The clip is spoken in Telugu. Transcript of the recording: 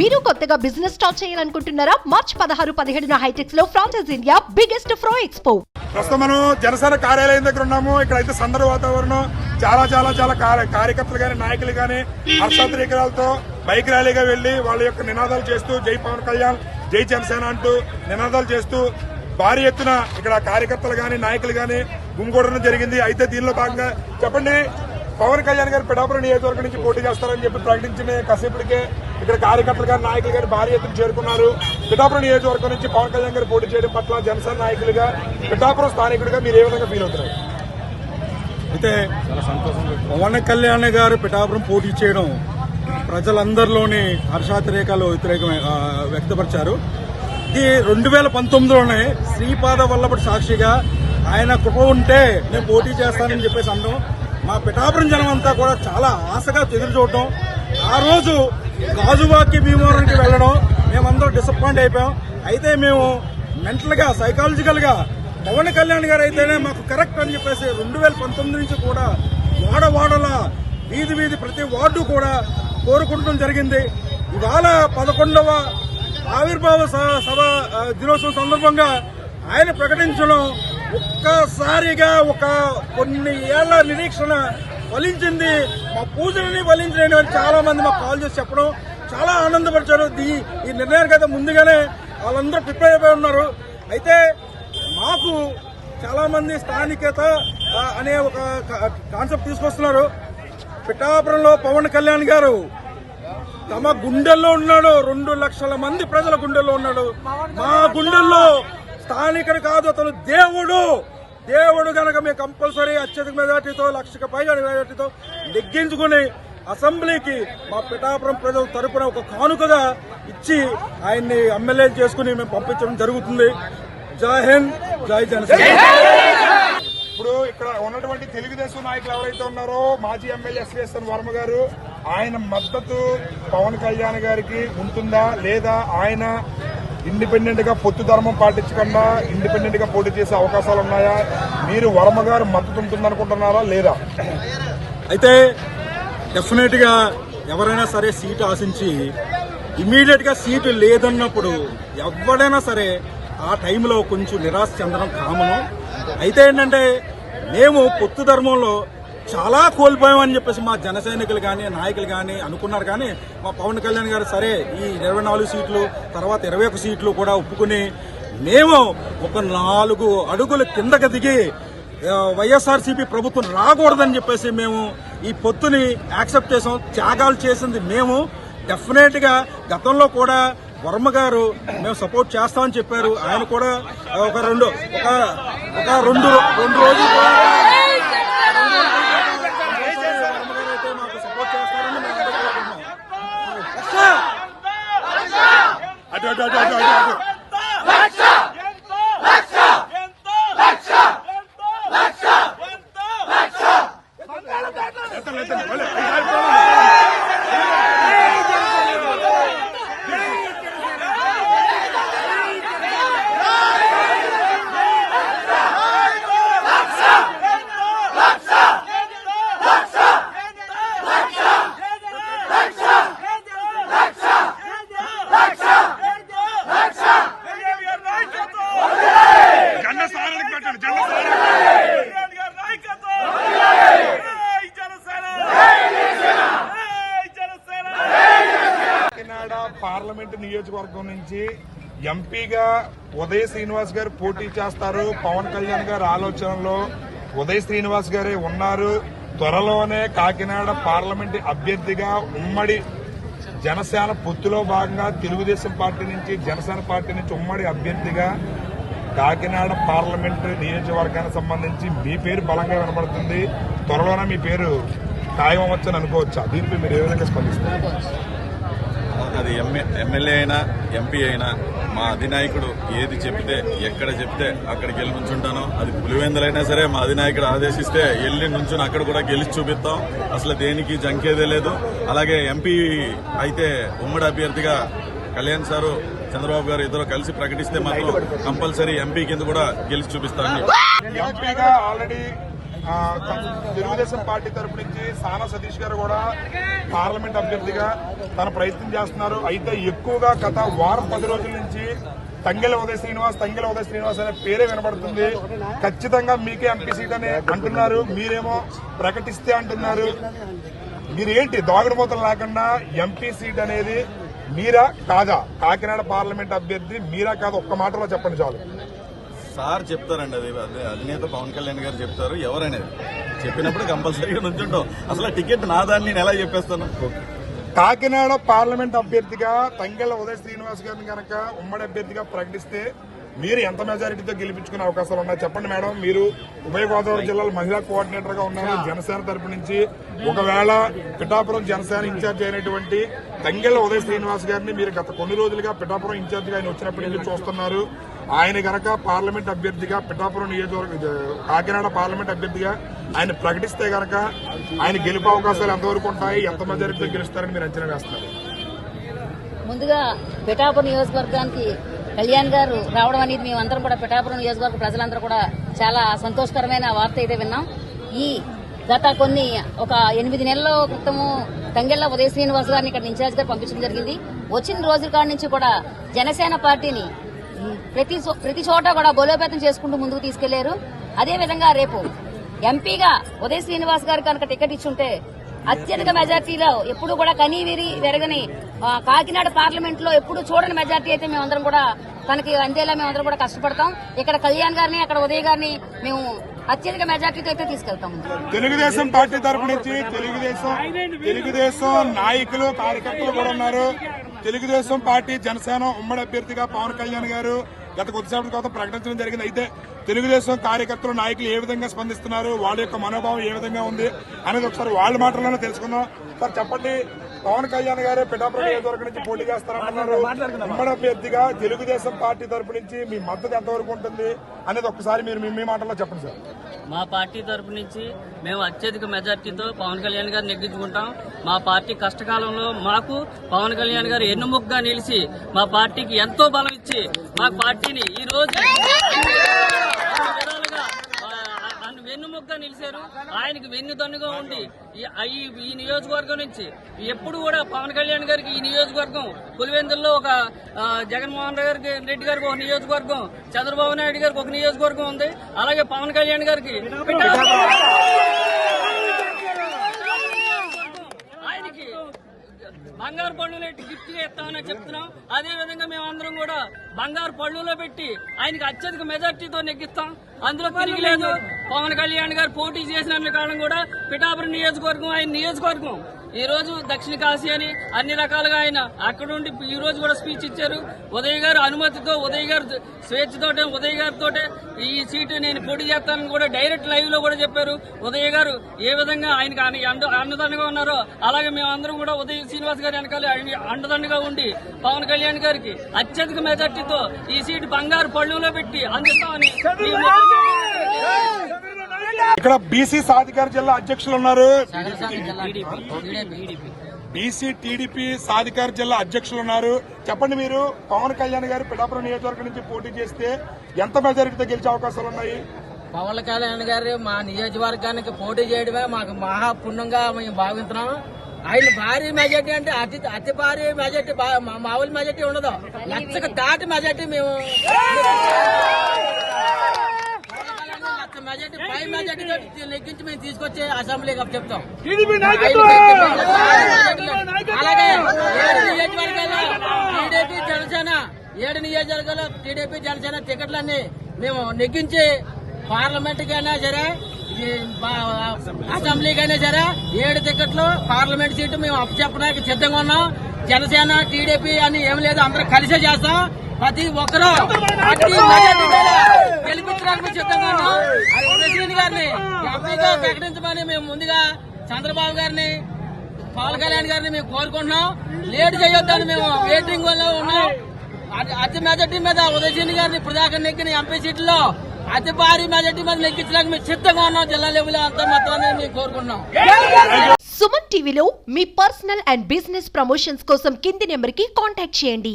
మీరు కొత్తగా బిజినెస్ స్టార్ట్ చేయాలనుకుంటున్నారా? మార్చ్ పదహారు పదిహేడున హైటెక్స్లో franchise India biggest pro expo ప్రస్తుతం మనం జనసేన కార్యాలయం దగ్గర ఉన్నాము. ఇక్కడ అయితే సందడి వాతావరణం. చాలా చాలా చాలా కార్యకర్తలు గాని నాయకులు గాని హర్షాత్రికరాలతో బైక్ ర్యాలీగా వెళ్ళి వాళ్ళ యొక్క నినాదాలు చేస్తూ జై పవన్ కళ్యాణ్ జై జనసేన అంటూ నినాదాలు చేస్తూ భారీ ఎత్తున ఇక్కడ కార్యకర్తలు గాని నాయకులు గాని గుమిగూడడం జరిగింది. అయితే దీనిలో భాగంగా చెప్పండి పవన్ కళ్యాణ్ గారు పిఠాపురం నియోజకవర్గం నుంచి పోటీ చేస్తారని చెప్పి ప్రకటించిన కాసేపటికే ఇక్కడ కార్యకర్తలు గారు నాయకులు గారు భారీ ఎత్తున చేరుకున్నారు. పిఠాపురం నియోజకవర్గం నుంచి పవన్ కళ్యాణ్ గారు పోటీ చేయడం పట్ల జనసేన నాయకులుగా పిఠాపురం స్థానికుడిగా మీరు ఏ విధంగా ఫీల్ అవుతున్నారు? అయితే పవన్ కళ్యాణ్ గారు పిఠాపురం పోటీ చేయడం ప్రజలందరిలోని హర్షాతిరేకాలు వ్యతిరేకం వ్యక్తపరిచారు. ఇది రెండు వేల పంతొమ్మిదిలోనే శ్రీపాద వల్లభటి సాక్షిగా ఆయన కృప ఉంటే నేను పోటీ చేస్తానని చెప్పేసి అనడం మా పిఠాపురం జనం అంతా కూడా చాలా ఆశగా ఎదురు చూడటం ఆ రోజు గాజువాకి భీమవరంకి వెళ్ళడం మేమందరం డిసప్పాయింట్ అయిపోయాం. అయితే మేము మెంటల్గా సైకాలజికల్గా పవన్ కళ్యాణ్ గారు అయితేనే మాకు కరెక్ట్ అని చెప్పేసి రెండు వేల పంతొమ్మిది నుంచి కూడా వాడ వాడల వీధి వీధి ప్రతి వార్డు కూడా కోరుకుంటం జరిగింది. ఇవాళ పదకొండవ ఆవిర్భావ స- సభ దినోత్సవం సందర్భంగా ఆయన ప్రకటించడం ఒక్కసారిగా ఒక కొన్ని ఏళ్ళ నిరీక్షణ ఫలించింది. మా పూజలని ఫలించిన చాలా మంది మాకు కాల్ చేసి చెప్పడం చాలా ఆనందపరిచారు. ఈ- ఈ నిర్ణయానికి అయితే ముందుగానే వాళ్ళందరూ ప్రిపేర్ అయిపోయి ఉన్నారు. అయితే మాకు చాలా మంది స్థానికత అనే ఒక కాన్సెప్ట్ తీసుకొస్తున్నారు. పిఠాపురంలో పవన్ కళ్యాణ్ గారు తమ గుండెల్లో ఉన్నాడు. రెండు లక్షల మంది ప్రజల గుండెల్లో ఉన్నాడు. మా గుండెల్లో స్థానికుడు కాదు అతను దేవుడు. దేవుడు గనక మేము కంపల్సరీ అత్యధిక మెజార్టీతో లక్షకు పైగా మెజార్టీతో నెగ్గించుకుని అసెంబ్లీకి మా పిఠాపురం ప్రజల తరపున ఒక కానుకగా ఇచ్చి ఆయన్ని ఎమ్మెల్యే చేసుకుని మేము పంపించడం జరుగుతుంది. జై హింద్ జై జనసేన. ఇప్పుడు ఇక్కడ ఉన్నటువంటి తెలుగుదేశం నాయకులు ఎవరైతే ఉన్నారో మాజీ ఎమ్మెల్యే ఎస్వీఎస్ఎన్ వర్మ గారు ఆయన మద్దతు పవన్ కళ్యాణ్ గారికి ఉంటుందా లేదా? ఆయన ఇండిపెండెంట్గా పొత్తు ధర్మం పాటించకుండా ఇండిపెండెంట్గా పోటీ చేసే అవకాశాలు ఉన్నాయా మీరు వర్మ గారు మద్దతు ఉంటుందనుకుంటున్నారా లేదా? అయితే డెఫినెట్గా ఎవరైనా సరే సీటు ఆశించి ఇమీడియట్గా సీటు లేదన్నప్పుడు ఎవడైనా సరే ఆ టైంలో కొంచెం నిరాశ చెందడం కామను. అయితే ఏంటంటే మేము పొత్తు ధర్మంలో చాలా కోల్పోయామని చెప్పేసి మా జన సైనికులు కానీ నాయకులు కానీ అనుకున్నారు. కానీ మా పవన్ కళ్యాణ్ గారు సరే ఈ ఇరవై నాలుగు సీట్లు తర్వాత ఇరవై ఒక సీట్లు కూడా ఒప్పుకుని మేము ఒక నాలుగు అడుగుల కిందకి దిగి వైఎస్ఆర్సీపీ ప్రభుత్వం రాకూడదని చెప్పేసి మేము ఈ పొత్తుని యాక్సెప్ట్ చేసాం త్యాగాలు చేసింది మేము. డెఫినెట్గా గతంలో కూడా వర్మ గారు మేము సపోర్ట్ చేస్తామని చెప్పారు. ఆయన కూడా ఒక రెండు ఒక రెండు రెండు రోజులు కూడా వర్మ గారు అయితే మాకు సపోర్ట్ చేస్తారని మేము అనుకుంటున్నాం. అటు అటు అటు అటు అటు కాకినాడ పార్లమెంట్ నియోజకవర్గం నుంచి ఎంపీగా ఉదయ్ శ్రీనివాస్ గారు పోటీ చేస్తారు. పవన్ కళ్యాణ్ గారి ఆలోచనలో ఉదయ్ శ్రీనివాస్ గారే ఉన్నారు. త్వరలోనే కాకినాడ పార్లమెంట్ అభ్యర్థిగా ఉమ్మడి జనసేన పొత్తులో భాగంగా తెలుగుదేశం పార్టీ నుంచి జనసేన పార్టీ నుంచి ఉమ్మడి అభ్యర్థిగా కాకినాడ పార్లమెంట్ నియోజకవర్గానికి సంబంధించి మీ పేరు బలంగా వినబడుతుంది. త్వరలోనే మీ పేరు ఖాయం అనుకోవచ్చా? దీనిపై మీరు ఏ విధంగా స్పందిస్తారు? అది ఎంఏ ఎమ్మెల్యే అయినా ఎంపీ అయినా మా అధినాయకుడు ఏది చెప్తే ఎక్కడ చెప్తే అక్కడికి వెళ్ళి నుంచుంటాను. అది పులివెందులైనా సరే మా అధినాయకుడు ఆదేశిస్తే వెళ్ళి నుంచుని అక్కడ కూడా గెలిచి చూపిస్తాం. అసలు దేనికి జంకేదే లేదు. అలాగే ఎంపీ అయితే ఉమ్మడి అభ్యర్థిగా కళ్యాణ్ సారు చంద్రబాబు గారు ఇద్దరు కలిసి ప్రకటిస్తే మాత్రం కంపల్సరీ ఎంపీ కింద కూడా గెలిచి చూపిస్తాను ఆల్రెడీ తెలుగుదేశం పార్టీ తరపు నుంచి సానా సతీష్ గారు కూడా పార్లమెంట్ అభ్యర్థిగా తన ప్రయత్నం చేస్తున్నారు. అయితే ఎక్కువగా గత వారం పది రోజుల నుంచి తంగెల ఉదయ శ్రీనివాస్ తంగెల ఉదయ శ్రీనివాస్ అనే పేరే వినబడుతుంది. ఖచ్చితంగా మీకే ఎంపీ సీట్ అని అంటున్నారు. మీరేమో ప్రకటిస్తే అంటున్నారు. మీరేంటి దాగుడుమూతలు లేకుండా ఎంపీ సీట్ అనేది మీరా కాదా? కాకినాడ పార్లమెంట్ అభ్యర్థి మీరా కాదా? ఒక్క మాటలో చెప్పండి చాలు. సార్ చెప్తారండి అది అదే అధినేత పవన్ కళ్యాణ్ గారు చెప్తారు ఎవరనేది. చెప్పినప్పుడు కంపల్సరీగా నుంచుంటాం. అసలు టికెట్ నాదాన్ని నేను ఎలా చెప్పేస్తాను? కాకినాడ పార్లమెంట్ అభ్యర్థిగా తంగెల ఉదయ శ్రీనివాస్ గారిని కనుక ఉమ్మడి అభ్యర్థిగా ప్రకటిస్తే మీరు ఎంత మెజారిటీతో గెలిపించుకునే అవకాశాలు ఉన్నాయి? చెప్పండి మేడం. మీరు ఉభయ గోదావరి జిల్లాలో మహిళా కోఆర్డినేటర్గా ఉన్నారు. జనసేన తరపు నుంచి ఒకవేళ పిఠాపురం జనసేన ఇన్ఛార్జ్ అయినటువంటి తంగెల ఉదయ శ్రీనివాస్ గారిని మీరు గత కొన్ని రోజులుగా పిఠాపురం ఇన్ఛార్జ్గా ఆయన వచ్చినప్పటి నుంచి చూస్తున్నారు. ఆయన గనక పార్లమెంట్ అభ్యర్థిగా పిఠాపురం నియోజకవర్గ కాకినాడ పార్లమెంట్ అభ్యర్థిగా ఆయన ప్రకటిస్తే గనక ఆయన గెలుపు అవకాశాలు ఎంతవరకు ఉంటాయి ఎంత మెజారిటీతో గెలుస్తారని మీరు అంచనా వేస్తున్నారు? ముందుగా పిఠాపురం నియోజకవర్గానికి కళ్యాణ్ గారు రావడం అనేది మేమందరం కూడా పిఠాపురం నియోజకవర్గ ప్రజలందరూ కూడా చాలా సంతోషకరమైన వార్త అయితే విన్నాం. ఈ గత కొన్ని ఒక ఎనిమిది నెలల క్రితము తంగెళ్ళ ఉదయ శ్రీనివాస్ గారిని ఇక్కడ ఇన్ఛార్జ్గా పంపించడం జరిగింది. వచ్చిన రోజుల కాడి నుంచి కూడా జనసేన పార్టీని ప్రతి చో- ప్రతి చోట కూడా బలోపేతం చేసుకుంటూ ముందుకు తీసుకెళ్ళారు. అదేవిధంగా రేపు ఎంపీగా ఉదయ శ్రీనివాస్ గారు కనుక టికెట్ ఇచ్చుంటే అత్యధిక మెజార్టీలో ఎప్పుడు కూడా కనీవిరి వెరగని కాకినాడ పార్లమెంట్లో ఎప్పుడు చూడని మెజార్టీ అయితే మేమందరం కూడా తనకి అందేలా మేమందరం కూడా కష్టపడతాం. ఇక్కడ కళ్యాణ్ గారిని అక్కడ ఉదయ్ గారిని మేము అత్యధిక మెజార్టీతో అయితే తీసుకెళ్తాం. తెలుగుదేశం పార్టీ తరపు నుంచి తెలుగుదేశం తెలుగుదేశం నాయకులు కార్యకర్తలు కూడా ఉన్నారు. తెలుగుదేశం పార్టీ జనసేన ఉమ్మడి అభ్యర్థిగా పవన్ కళ్యాణ్ గారు గత కొద్దిసేపటి క్రితం ప్రకటించడం జరిగింది. అయితే తెలుగుదేశం కార్యకర్తలు నాయకులు ఏ విధంగా స్పందిస్తున్నారు? వాళ్ళ యొక్క మనోభావం ఏ విధంగా ఉంది? అనేది ఒకసారి వాళ్ళ మాటల్లోనే తెలుసుకుందాం. సార్ చెప్పండి. పవన్ కళ్యాణ్ గారు పిఠాపురం నియోజకవర్గం నుంచి పోటీ చేస్తారంటున్నారు ఉమ్మడి అభ్యర్థిగా తెలుగుదేశం పార్టీ తరపు నుంచి మీ మద్దతు ఎంతవరకు ఉంటుంది? అనేది ఒకసారి మీరు మీ మాటల్లో చెప్పండి సార్. మా పార్టీ తరపు నుంచి మేము అత్యధిక మెజార్టీతో పవన్ కళ్యాణ్ గారు నెగ్గించుకుంటాం. మా పార్టీ కష్టకాలంలో మాకు పవన్ కళ్యాణ్ గారు ఎన్నుముగ్గా నిలిచి మా పార్టీకి ఎంతో బలం ఇచ్చి మా పార్టీని ఈ రోజు ఆ, నిలిచారు. ఆయనకి వెన్నుదన్నుగా ఉండి ఈ- నియోజకవర్గం నుంచి ఎప్పుడు కూడా పవన్ కళ్యాణ్ గారికి ఈ నియోజకవర్గం పులివెందుల్లో ఒక జగన్మోహన్ గారికి రెడ్డి గారికి ఒక నియోజకవర్గం చంద్రబాబు నాయుడు గారికి ఒక నియోజకవర్గం ఉంది. అలాగే పవన్ కళ్యాణ్ గారికి ఆయనకి బంగారు పళ్ళులో గిఫ్ట్గా ఇస్తామని చెప్తున్నాం. అదే విధంగా మేము అందరం కూడా బంగారు పళ్ళులో పెట్టి ఆయనకి అత్యధిక మెజార్టీతో నెగ్గిస్తాం. అందులో తిరిగి లేదు. పవన్ కళ్యాణ్ గారు పోటీ చేసిన కాలం కూడా పిఠాపురం నియోజకవర్గం ఆయన నియోజకవర్గం. ఈ రోజు దక్షిణ కాశీ అని అన్ని రకాలుగా ఆయన అక్కడ ఉండి ఈ రోజు కూడా స్పీచ్ ఇచ్చారు. ఉదయ్ గారు అనుమతితో ఉదయ్ గారు స్వేచ్ఛతోటే ఉదయ్ గారితో ఈ సీటు నేను పోటీ చేస్తానని కూడా డైరెక్ట్ లైవ్లో కూడా చెప్పారు. ఉదయ్ గారు ఏ విధంగా ఆయనకి అండ- అండదండగా ఉన్నారో అలాగే మేమందరం కూడా ఉదయ్ శ్రీనివాస్ గారి వెనకాల అండదండగా ఉండి పవన్ కళ్యాణ్ గారికి అత్యధిక మెజార్టీతో ఈ సీటు బంగారు పళ్ళులో పెట్టి అందిస్తామని ఇక్కడ బీసీ సాధికార జిల్లా అధ్యక్షులు ఉన్నారు. BC TDP. సాధికార జిల్లా అధ్యక్షులు ఉన్నారు. చెప్పండి మీరు పవన్ కళ్యాణ్ గారు పిఠాపురం నియోజకవర్గం నుంచి పోటీ చేస్తే ఎంత మెజారిటీతో గెలిచే అవకాశాలు ఉన్నాయి? పవన్ కళ్యాణ్ గారు మా నియోజకవర్గానికి పోటీ చేయడమే మాకు మహా పుణ్యంగా మేము భావిస్తున్నాం ఆయన భారీ మెజార్టీ అంటే అతి అతి భారీ మెజార్టీ మామూలు మెజార్టీ ఉండదు. లక్షకు దాటి మెజార్టీ మేము. మెజార్టీ పై మెజార్టీ లెక్కించి మేము తీసుకొచ్చి అసెంబ్లీకి అప్పు చెప్తాం అలాగే ఏడు నియోజకవర్గాల్లో టీడీపీ జనసేన ఏడు నియోజకవర్గాల్లో టీడీపీ జనసేన టికెట్లన్నీ మేము నెగ్గించి పార్లమెంట్ కైనా సరే అసెంబ్లీకైనా సరే ఏడు టికెట్లు పార్లమెంట్ సీటు మేము అప్పచెప్పడానికి సిద్ధంగా ఉన్నాం జనసేన టీడీపీ అని ఏం లేదు అందరూ కలిసే చేస్తాం ప్రతి ఒక్కరూ గెలిపించడానికి సిద్ధంగా ఉన్నాం. అది గారిని ఎంపీగా ప్రకటించమని మేము ముందుగా చంద్రబాబు గారిని పవన్ కళ్యాణ్ గారిని మేము కోరుకుంటున్నాం. లేట్ చేయొద్దని మేము వెయిటింగ్ వల్ల ఉన్నాం. అతి- మెజార్టీ మీద ఉదయశ్రీని గారిని ఇప్పుడు దాకా నెక్కిన ఎంపీ సీట్లో అతి భారీ మెజార్టీ మీద నెక్కించడానికి మేము సిద్ధంగా ఉన్నాం. జిల్లా లెవెల్ అంతా మొత్తం మేము కోరుకుంటున్నాం. సుమన్ టీవీలో మీ పర్సనల్ అండ్ బిజినెస్ ప్రమోషన్స్ కోసం కింది నెంబర్కి కాంటాక్ట్ చేయండి.